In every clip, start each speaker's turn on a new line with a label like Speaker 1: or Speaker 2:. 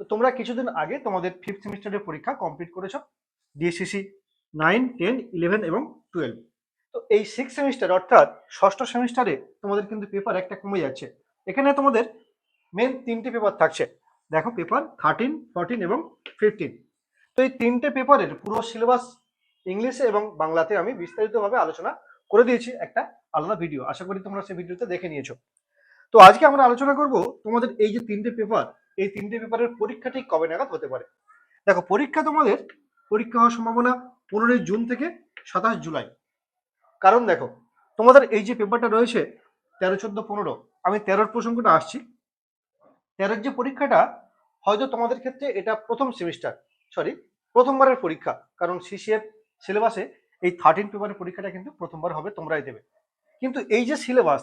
Speaker 1: তো তোমরা কিছুদিন আগে তোমাদের ফিফথ সেমিস্টারের পরীক্ষা কমপ্লিট করেছ ডিএসসিসি নাইন টেন ইলেভেন এবং টুয়েলভ তো এই সিক্স সেমিস্টার অর্থাৎ ষষ্ঠ সেমিস্টারে তোমাদের কিন্তু পেপার একটা কমে যাচ্ছে। এখানে তোমাদের মেন তিনটে পেপার থাকছে। দেখো পেপার থার্টিন ফোরটিন এবং ফিফটিন তো এই তিনটে পেপারের পুরো সিলেবাস ইংলিশে এবং বাংলাতে আমি বিস্তারিতভাবে আলোচনা করে দিয়েছি একটা আলাদা ভিডিও আশা করি তোমরা সেই ভিডিওতে দেখে নিয়েছো। তো আজকে আমরা আলোচনা করব তোমাদের এই যে তিনটে পেপার এই তিনটে পেপারের পরীক্ষা ঠিক কবে নাগাদ হতে পারে? দেখো, পরীক্ষা তোমাদের পরীক্ষা হওয়ার সম্ভাবনা পনেরোই জুন থেকে সাতাশ জুলাই। কারণ দেখো, তোমাদের এই যে পেপারটা রয়েছে তেরো, চোদ্দ, পনেরো, আমি তেরোর প্রসঙ্গটা আসছি। তেরোর যে পরীক্ষাটা, হয়তো তোমাদের ক্ষেত্রে এটা প্রথম সেমিস্টার সরি প্রথমবারের পরীক্ষা, কারণ সিসিএফ সিলেবাসে এই থার্টিন পেপারের পরীক্ষাটা কিন্তু প্রথমবার হবে, তোমরাই দেবে। কিন্তু এই যে সিলেবাস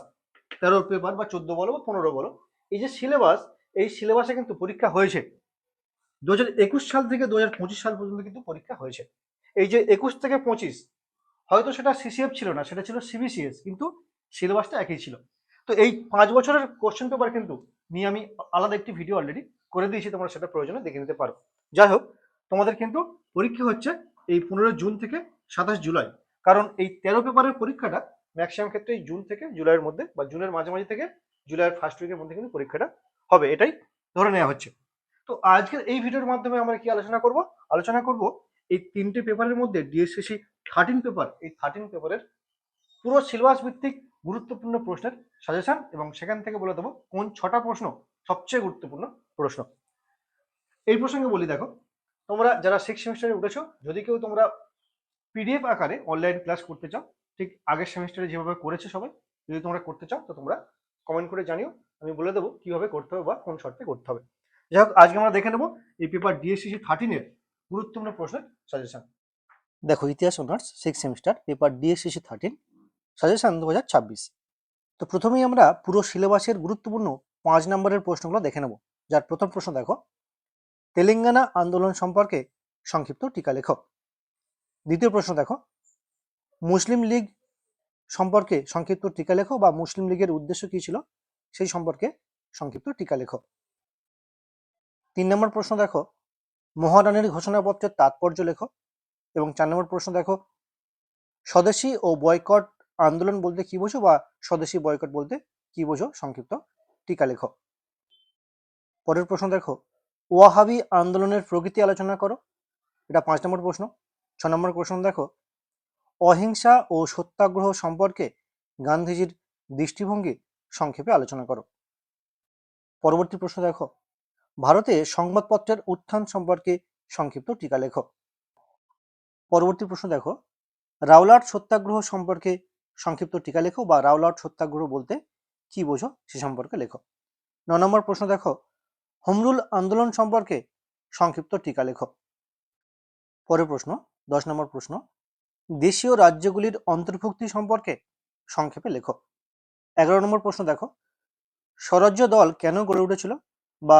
Speaker 1: তেরো পেপার বা চোদ্দ বলো বা পনেরো বলো, এই যে সিলেবাস এই সিলেবাসে কিন্তু পরীক্ষা হয়েছে। দু হাজার একুশ সাল থেকে দু হাজার পঁচিশ সাল পর্যন্ত কিন্তু পরীক্ষা হয়েছে। এই যে একুশ থেকে পঁচিশ, হয়তো সেটা সিসিএফ ছিল না, সেটা ছিল সিবিসিএস কিন্তু সিলেবাসটা একই ছিল। তো এই পাঁচ বছরের কোশ্চেন পেপার কিন্তু নিয়ে আমি আলাদা একটি ভিডিও অলরেডি করে দিয়েছি, তোমরা সেটা প্রয়োজনে দেখে নিতে পারো। যাই হোক, তোমাদের কিন্তু পরীক্ষা হচ্ছে এই পনেরো জুন থেকে সাতাশ জুলাই। কারণ এই তেরো পেপারের পরীক্ষাটা ম্যাক্সিমাম ক্ষেত্রে এই জুন থেকে জুলাইয়ের মধ্যে বা জুনের মাঝামাঝি থেকে জুলাইয়ের ফার্স্ট উইকের মধ্যে কিন্তু পরীক্ষাটা হবে, এটাই ধরে নেওয়া হচ্ছে। তো আজকের এই ভিডিওর মাধ্যমে আমরা কি আলোচনা করব? আলোচনা করব এই তিনটে পেপারের মধ্যে ডিএসসিসি থার্টিন পেপার এই থার্টিন পেপারের পুরো সিলেবাস ভিত্তিক গুরুত্বপূর্ণ প্রশ্নের সাজেশন এবং সেখান থেকে বলে দেবো কোন ছটা প্রশ্ন সবচেয়ে গুরুত্বপূর্ণ প্রশ্ন। এই প্রসঙ্গে বলি দেখো, তোমরা যারা সিক্স সেমিস্টারে উঠেছো, যদি কেউ তোমরা পিডিএফ আকারে অনলাইন ক্লাস করতে চাও, ঠিক আগের সেমিস্টারে যেভাবে করেছে সবাই, যদি তোমরা করতে চাও, তো তোমরা কমেন্ট করে জানিও। আমি বলে দেবো কীভাবে করতে হবে বা কোন শর্তে করতে হবে। যাই হোক, আজকে আমরা দেখে নেব এই পেপার ডিএসসিসি থার্টিনের গুরুত্বপূর্ণ প্রশ্নের সাজেশন
Speaker 2: দেখো, ইতিহাস honours six semester paper DSCC thirteen suggestion দু হাজার ছাব্বিশ। তো প্রথমেই আমরা পুরো সিলেবাসের গুরুত্বপূর্ণ পাঁচ নম্বরের প্রশ্নগুলো দেখে নেব। যার প্রথম প্রশ্ন দেখো, তেলেঙ্গানা আন্দোলন সম্পর্কে সংক্ষিপ্ত টিকা লেখো দ্বিতীয় প্রশ্ন দেখো, মুসলিম লীগ সম্পর্কে সংক্ষিপ্ত টিকা লেখো বা মুসলিম লীগের উদ্দেশ্য কি ছিল? সেই সম্পর্কে সংক্ষিপ্ত টিকা লেখো। তিন নম্বর প্রশ্ন দেখো, মহারানীর ঘোষণাপত্রের তাৎপর্য লেখো এবং চার নম্বর প্রশ্ন দেখো, স্বদেশী ও বয়কট আন্দোলন বলতে কি বোঝো বা স্বদেশী বয়কট বলতে কি বোঝো? সংক্ষিপ্ত টিকা লেখো। পরের প্রশ্ন দেখো, ওয়াহাবি আন্দোলনের প্রকৃতি আলোচনা করো। এটা পাঁচ নম্বর প্রশ্ন। ছ নম্বর প্রশ্ন দেখো, অহিংসা ও সত্যাগ্রহ সম্পর্কে গান্ধীজির দৃষ্টিভঙ্গি সংক্ষেপে আলোচনা করো। পরবর্তী প্রশ্ন দেখো। ভারতে সংবাদপত্রের উত্থান সম্পর্কে সংক্ষিপ্ত টিকা লেখো। পরবর্তী প্রশ্ন দেখো। রাওলাট সত্যাগ্রহ সম্পর্কে সংক্ষিপ্ত টিকা লেখো বা রাওলাট সত্যাগ্রহ বলতে কি বোঝো সে সম্পর্কে লেখো। ন নম্বর প্রশ্ন দেখো। হোমরুল আন্দোলন সম্পর্কে সংক্ষিপ্ত টিকা লেখো। পরের প্রশ্ন, দশ নম্বর প্রশ্ন। দেশীয় রাজ্যগুলির অন্তর্ভুক্তি সম্পর্কে সংক্ষেপে লেখো। এগারো নম্বর প্রশ্ন দেখো। স্বরাজ্য দল কেন গড়ে উঠেছিল বা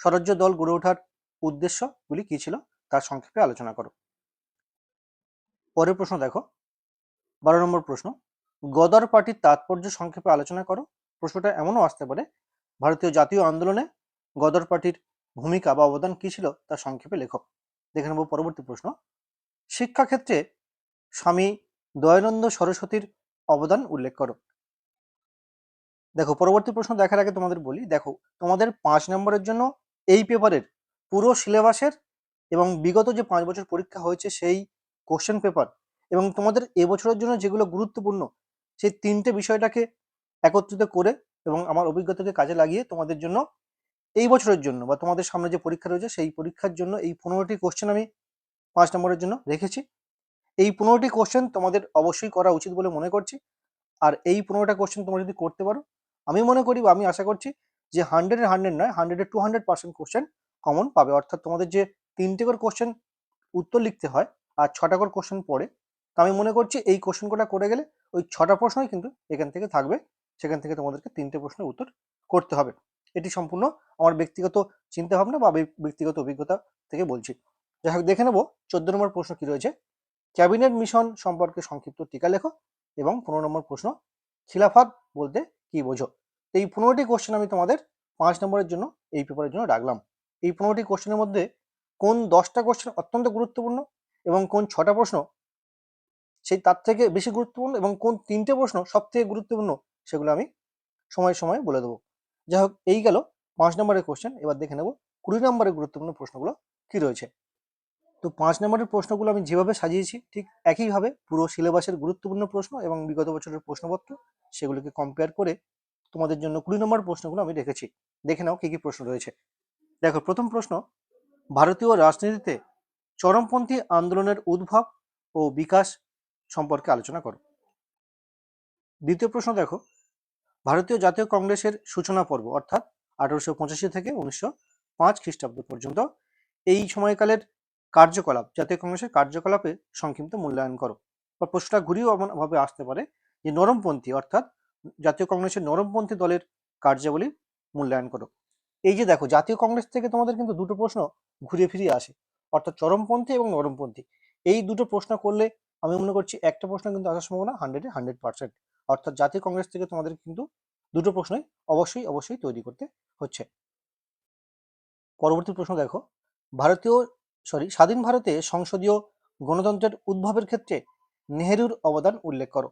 Speaker 2: স্বরাজ্য দল গড়ে ওঠার উদ্দেশ্যগুলি কি ছিল তার সংক্ষেপে আলোচনা করো। পরের প্রশ্ন দেখো। বারো নম্বর প্রশ্ন, গদর পার্টির তাৎপর্য সংক্ষেপে আলোচনা করো। প্রশ্নটা এমনও আসতে পারে, ভারতীয় জাতীয় আন্দোলনে গদর পার্টির ভূমিকা বা অবদান কি ছিল তা সংক্ষেপে লেখো। দেখে নেব পরবর্তী প্রশ্ন, শিক্ষাক্ষেত্রে স্বামী দয়ানন্দ সরস্বতীর অবদান উল্লেখ করো। দেখো, পরবর্তী প্রশ্ন দেখার আগে তোমাদের বলি, দেখো, তোমাদের পাঁচ নম্বরের জন্য এই পেপারের পুরো সিলেবাসের এবং বিগত যে পাঁচ বছর পরীক্ষা হয়েছে সেই কোশ্চেন পেপার এবং তোমাদের এবছরের জন্য যেগুলো গুরুত্বপূর্ণ, সেই তিনটে বিষয়টাকে একত্রিত করে এবং আমার অভিজ্ঞতাকে কাজে লাগিয়ে তোমাদের জন্য এই বছরের জন্য বা তোমাদের সামনে যে পরীক্ষা রয়েছে সেই পরীক্ষার জন্য এই পনেরোটি কোশ্চেন আমি পাঁচ নম্বরের জন্য রেখেছি। এই পনেরোটি কোশ্চেন তোমাদের অবশ্যই করা উচিত বলে মনে করছি। আর এই পনেরোটা কোশ্চেন তোমরা যদি করতে পারো আমি মনে করি বা আমি আশা করছি যে হান্ড্রেডের হান্ড্রেড নয় হান্ড্রেডের to hundred percent question common পাবে। অর্থাৎ তোমাদের যে তিনটে করে কোশ্চেন উত্তর লিখতে হয় আর ছটা করে কোশ্চেন পড়ে, তো আমি মনে করছি এই কোশ্চেন করে গেলে ওই ছটা প্রশ্নই কিন্তু এখান থেকে থাকবে, সেখান থেকে তোমাদেরকে তিনটে প্রশ্নের উত্তর করতে হবে। এটি সম্পূর্ণ আমার ব্যক্তিগত চিন্তা ভাবনা বা ব্যক্তিগত অভিজ্ঞতা থেকে বলছি। যাই হোক, দেখে নেব চোদ্দ নম্বর প্রশ্ন কি রয়েছে। ক্যাবিনেট মিশন সম্পর্কে সংক্ষিপ্ত টিকা লেখো এবং পনেরো নম্বর প্রশ্ন খিলাফাত বলতে কি বোঝো? তো এই পনেরোটি কোশ্চেন আমি তোমাদের পাঁচ নম্বরের জন্য, এই পেপারের জন্য রাখলাম। এই পনেরোটি কোশ্চেনের মধ্যে কোন দশটা কোশ্চেন অত্যন্ত গুরুত্বপূর্ণ এবং কোন ছটা প্রশ্ন সেই তার থেকে বেশি গুরুত্বপূর্ণ এবং কোন তিনটে প্রশ্ন সব থেকে গুরুত্বপূর্ণ সেগুলো আমি সময় সময় বলে দেবো। যাই হোক, এই গেল পাঁচ নম্বরের কোশ্চেন এবার দেখে নেব কুড়ি নম্বরের গুরুত্বপূর্ণ প্রশ্নগুলো কি রয়েছে। তো পাঁচ নম্বরের প্রশ্নগুলো আমি যেভাবে সাজিয়েছি, ঠিক একইভাবে পুরো সিলেবাসের গুরুত্বপূর্ণ প্রশ্ন এবং বিগত বছরের প্রশ্নপত্র সেগুলোকে কম্পেয়ার করে তোমাদের জন্য কুড়ি নম্বর প্রশ্নগুলো আমি রেখেছি। দেখে নাও কি কি প্রশ্ন রয়েছে। দেখো, প্রথম প্রশ্ন, ভারতীয় রাজনীতিতে চরমপন্থী আন্দোলনের উদ্ভব ও বিকাশ সম্পর্কে আলোচনা করো। দ্বিতীয় প্রশ্ন দেখো, ভারতীয় জাতীয় কংগ্রেসের সূচনা পর্ব, অর্থাৎ আঠারোশো পঁচাশি থেকে উনিশশো পাঁচ খ্রিস্টাব্দ পর্যন্ত, এই সময়কালের কার্যকলাপ, জাতীয় কংগ্রেসের কার্যকলাপে সংক্ষিপ্ত মূল্যায়ন করো। বা প্রশ্নটা ঘুরিয়েও এমনভাবে আসতে পারে যে, নরমপন্থী অর্থাৎ জাতীয় কংগ্রেসের নরমপন্থী দলের কার্যাবলী মূল্যায়ন করো। এই যে দেখো, জাতীয় কংগ্রেস থেকে তোমাদের কিন্তু দুটো প্রশ্ন ঘুরে ফিরিয়ে আসে। অর্থাৎ চরমপন্থী এবং নরমপন্থী। এই দুটো প্রশ্ন করলে আমি মনে করছি একটা প্রশ্ন কিন্তু আসার সম্ভাবনা হান্ড্রেডে হান্ড্রেড পার্সেন্ট অর্থাৎ জাতীয় কংগ্রেস থেকে তোমাদের কিন্তু দুটো প্রশ্নই অবশ্যই অবশ্যই তৈরি করতে হচ্ছে। পরবর্তী প্রশ্ন দেখো, ভারতীয় সরি স্বাধীন ভারতে সংসদীয় গণতন্ত্রের উদ্ভবের ক্ষেত্রে নেহেরুর অবদান উল্লেখ করো।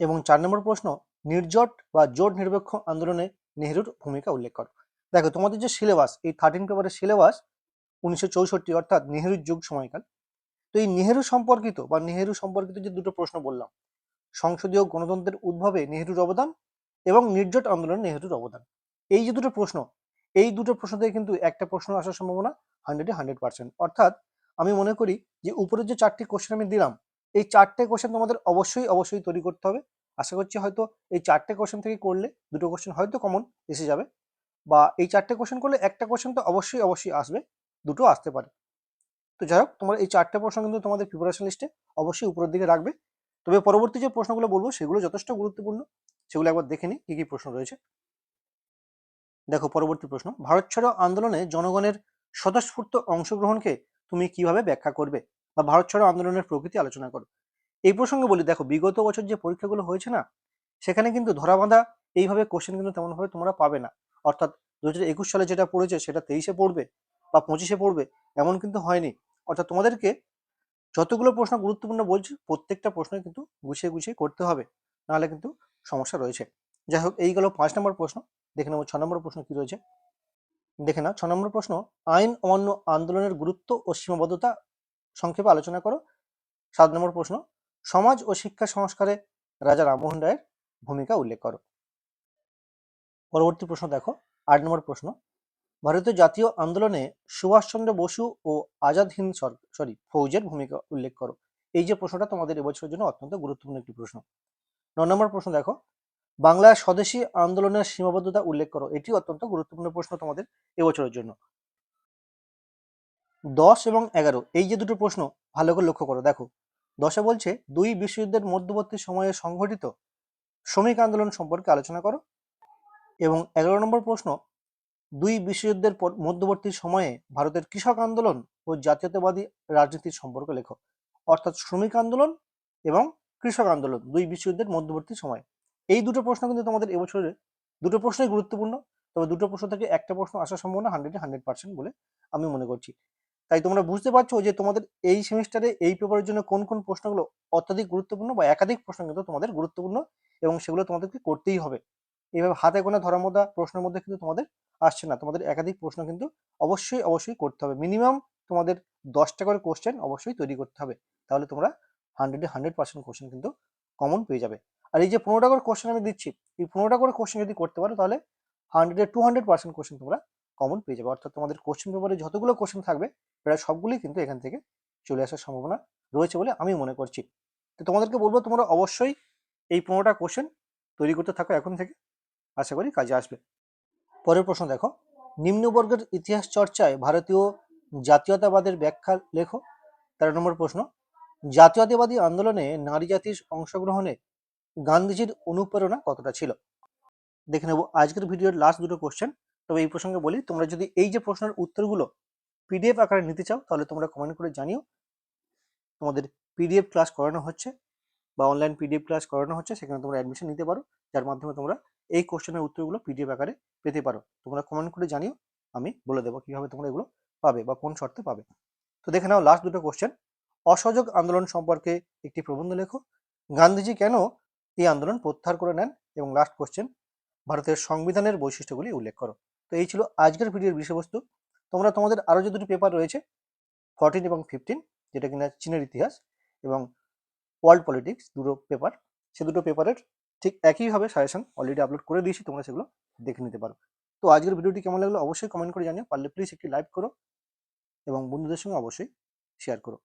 Speaker 2: এবং চার নম্বর প্রশ্ন, নির্জট বা জোট নিরপেক্ষ আন্দোলনে নেহেরুর ভূমিকা উল্লেখ করো। দেখো, তোমাদের যে সিলেবাস এই থার্টিন পেপারের সিলেবাস উনিশশো চৌষট্টি, অর্থাৎ নেহেরুর যুগ সময়কাল, তো এই নেহেরু সম্পর্কিত বা নেহেরু সম্পর্কিত যে দুটো প্রশ্ন বললাম, সংসদীয় গণতন্ত্রের উদ্ভবে নেহেরুর অবদান এবং নির্জট আন্দোলনে নেহেরুর অবদান, এই যে দুটো প্রশ্ন এই দুটো প্রশ্ন থেকে কিন্তু একটা প্রশ্ন আসার সম্ভাবনা হান্ড্রেডে হান্ড্রেড পার্সেন্ট অর্থাৎ আমি মনে করি যে উপরের যে চারটি কোশ্চেন আমি দিলাম, এই চারটে কোশ্চেন তোমাদের অবশ্যই অবশ্যই তৈরি করতে হবে। আশা করছি হয়তো এই চারটে কোশ্চেন থেকে করলে দুটো কোশ্চেন হয়তো কমন এসে যাবে বা এই চারটে কোশ্চেন করলে একটা কোশ্চেন তো অবশ্যই অবশ্যই আসবে, দুটো আসতে পারে। তো যাই হোক, তোমার এই চারটে প্রশ্ন কিন্তু তোমাদের প্রিপারেশন লিস্টে অবশ্যই উপরের দিকে রাখবে। তবে পরবর্তী যে প্রশ্নগুলো বলব, সেগুলো যথেষ্ট গুরুত্বপূর্ণ। সেগুলো একবার দেখে নিই, কী কী প্রশ্ন রয়েছে। দেখো পরবর্তী প্রশ্ন, ভারত ছাড়ো আন্দোলনে জনগণের স্বতঃস্ফূর্ত অংশগ্রহণকে তুমি কীভাবে ব্যাখ্যা করবে? বা ভারত ছাড়ো আন্দোলনের প্রকৃতি আলোচনা করো। এই প্রসঙ্গে বলি, দেখো বিগত বছর যে পরীক্ষাগুলো হয়েছে না, সেখানে কিন্তু ধরাবাঁধা এইভাবে কোশ্চেন কিন্তু তেমনভাবে তোমরা পাবে না। অর্থাৎ দু হাজার একুশ সালে যেটা পড়েছে সেটা তেইশে পড়বে বা পঁচিশে পড়বে, এমন কিন্তু হয়নি। অর্থাৎ তোমাদেরকে যতগুলো প্রশ্ন গুরুত্বপূর্ণ বলছি, প্রত্যেকটা প্রশ্ন কিন্তু গুছিয়ে গুছিয়ে করতে হবে, নাহলে কিন্তু সমস্যা রয়েছে। যাই হোক, এই গেল পাঁচ নম্বর প্রশ্ন। দেখে নেব, ছ নম্বর প্রশ্ন কি রয়েছে? দেখে না ছ নম্বর প্রশ্ন, আইন অমান্য আন্দোলনের গুরুত্ব ও সীমাবদ্ধতা সংক্ষেপে আলোচনা করো। সাত নম্বর প্রশ্ন, সমাজ ও শিক্ষা সংস্কারে রাজা রামমোহন রায়ের ভূমিকা উল্লেখ করো। পরবর্তী প্রশ্ন দেখো, আট নম্বর প্রশ্ন, ভারতীয় জাতীয় আন্দোলনে সুভাষচন্দ্র বসু ও আজাদ হিন্দ সরি, ফৌজের ভূমিকা উল্লেখ করো। এই যে প্রশ্নটা তোমাদের এবছরের জন্য অত্যন্ত গুরুত্বপূর্ণ একটি প্রশ্ন। ন নম্বর প্রশ্ন দেখো বাংলার স্বদেশী আন্দোলনের সীমাবদ্ধতা উল্লেখ করো। এটি অত্যন্ত গুরুত্বপূর্ণ প্রশ্ন তোমাদের এবছরের জন্য। দশ এবং এগারো, এই যে দুটো প্রশ্ন, ভালো করে লক্ষ্য করো। দেখো, দশে বলছে, দুই বিশ্বযুদ্ধের মধ্যবর্তী সময়ে সংঘটিত শ্রমিক আন্দোলন সম্পর্কে আলোচনা করো। এবং এগারো নম্বর প্রশ্ন, দুই বিশ্বযুদ্ধের মধ্যবর্তী সময়ে ভারতের কৃষক আন্দোলন ও জাতীয়তাবাদী রাজনীতির সম্পর্ক লেখো। অর্থাৎ শ্রমিক আন্দোলন এবং কৃষক আন্দোলন, দুই বিশ্বযুদ্ধের মধ্যবর্তী সময়। এই দুটো প্রশ্ন কিন্তু তোমাদের এবছরের দুটো প্রশ্নই গুরুত্বপূর্ণ। তবে দুটো প্রশ্ন থেকে একটা প্রশ্ন আসার সম্ভাবনা হান্ড্রেডে হান্ড্রেড পার্সেন্ট বলে আমি মনে করছি। তাই তোমরা বুঝতে পারছ যে তোমাদের এই সেমিস্টারে এই পেপারের জন্য কোন কোন প্রশ্নগুলো অত্যাধিক গুরুত্বপূর্ণ বা একাধিক প্রশ্ন কিন্তু তোমাদের গুরুত্বপূর্ণ এবং সেগুলো তোমাদেরকে করতেই হবে। এইভাবে হাতে গোনা ধরার মধ্যে প্রশ্নের মধ্যে কিন্তু তোমাদের আসছে না। তোমাদের একাধিক প্রশ্ন কিন্তু অবশ্যই অবশ্যই করতে হবে। মিনিমাম তোমাদের দশটা করে কোশ্চেন অবশ্যই তৈরি করতে হবে। তাহলে তোমরা হান্ড্রেডে হান্ড্রেড পার্সেন্ট কোশ্চেন কিন্তু কমন পেয়ে যাবে। আর এই যে পনেরোটা করে কোশ্চেন আমি দিচ্ছি, এই পনেরোটা করে কোশ্চেন যদি করতে পারো তাহলে হান্ড্রেডে টু হান্ড্রেড পার্সেন্ট কোশ্চেন তোমরা কমন পেয়ে যাবে। অর্থাৎ তোমাদের কোশ্চেন পেপারে যতগুলো কোশ্চেন থাকবে, প্রায় সবগুলোই কিন্তু এখান থেকে চলে আসার সম্ভাবনা রয়েছে বলে আমি মনে করছি। তো তোমাদেরকে বলব, তোমরা অবশ্যই এই পনেরোটা কোশ্চেন তৈরি করতে থাকো এখন থেকে। আশা করি কাজে আসবে। পরের প্রশ্ন দেখো, নিম্নবর্গের ইতিহাস চর্চায় ভারতীয় জাতীয়তাবাদের ব্যাখ্যা লেখো। তেরো নম্বর প্রশ্ন, জাতীয়তাবাদী আন্দোলনে নারী জাতির অংশগ্রহণে গান্ধীজির অনুপ্রেরণা কতটা ছিল? দেখে নেব। আজকের ভিডিওর লাস্ট দুটো কোশ্চেন তবে এই প্রসঙ্গে বলি, তোমরা যদি এই যে প্রশ্নের উত্তরগুলো পিডিএফ আকারে নিতে চাও, তাহলে তোমরা কমেন্ট করে জানিও। তোমাদের পিডিএফ ক্লাস করানো হচ্ছে বা অনলাইন পিডিএফ ক্লাস করানো হচ্ছে, সেখানে তোমরা অ্যাডমিশন নিতে পারো, যার মাধ্যমে তোমরা এই কোশ্চেনের উত্তরগুলো পিডিএফ আকারে পেতে পারো। তোমরা কমেন্ট করে জানিও, আমি বলে দেবো কীভাবে তোমরা এগুলো পাবে বা কোন শর্তে পাবে। তো দেখে নাও লাস্ট দুটো কোশ্চেন অসহযোগ আন্দোলন সম্পর্কে একটি প্রবন্ধ লেখো। গান্ধীজি কেন এই আন্দোলন প্রত্যাহার করে নেন এবং লাস্ট কোশ্চেন ভারতের সংবিধানের বৈশিষ্ট্যগুলি উল্লেখ করো। তো এই ছিল আজকের ভিডিওর বিষয়বস্তু। তোমরা, তোমাদের আরও যে দুটি পেপার রয়েছে ফোরটিন এবং ফিফটিন যেটা কিনা চীনের ইতিহাস এবং ওয়ার্ল্ড পলিটিক্স দুটো পেপার সে দুটো পেপারের ঠিক একইভাবে সাজেশন অলরেডি আপলোড করে দিয়েছি, তোমরা সেগুলো দেখে নিতে পারো। তো আজকের ভিডিওটি কেমন লাগল অবশ্যই কমেন্ট করে জানিও, পারলে প্লিজ একটি লাইক করো এবং বন্ধুদের সঙ্গে অবশ্যই শেয়ার করো।